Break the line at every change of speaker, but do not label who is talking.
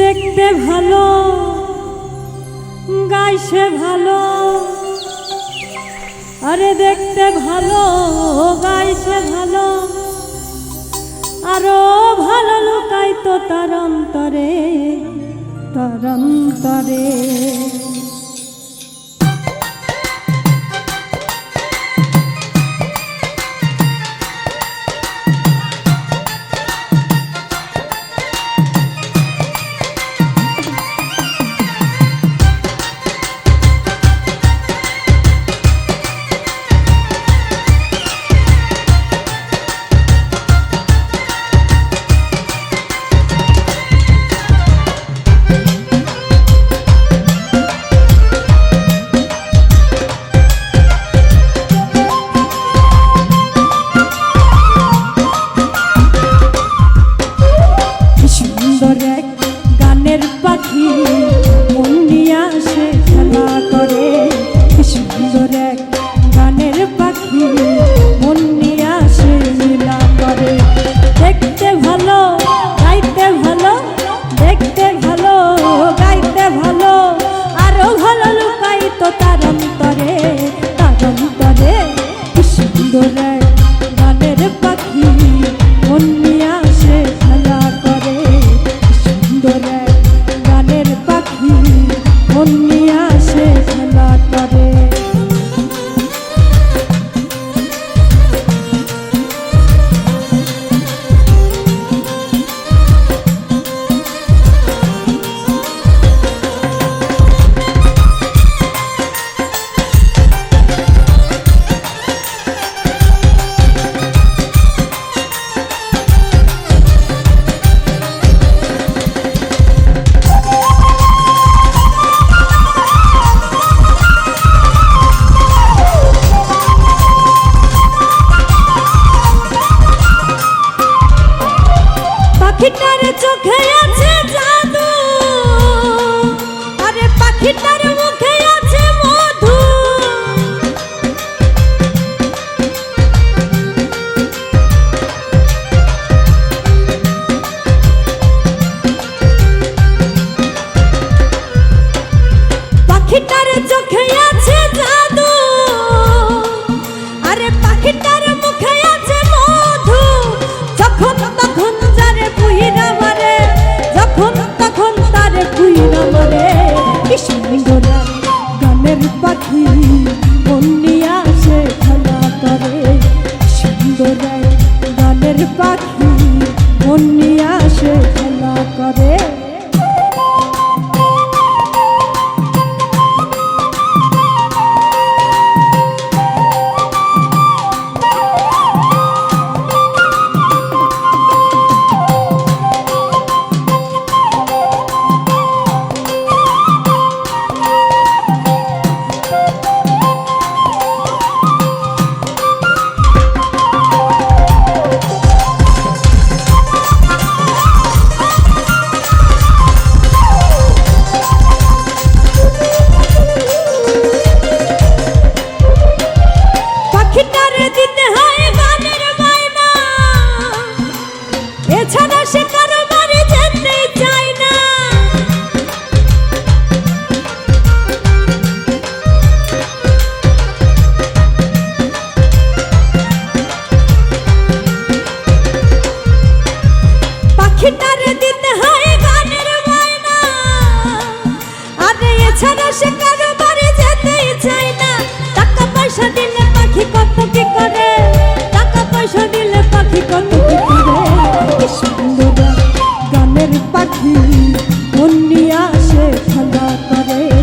দেখতে ভালো গাইছে ভালো। আরে দেখতে ভালো গাইছে ভালো। আরও ভালো লুকাই তো তার অন্তরে তার অন্তরে। সে কারও বাড়ি যেতেই চায় না। টাকা পয়সা দিলে পাখি কত কি অন্য আসে খেলা করে।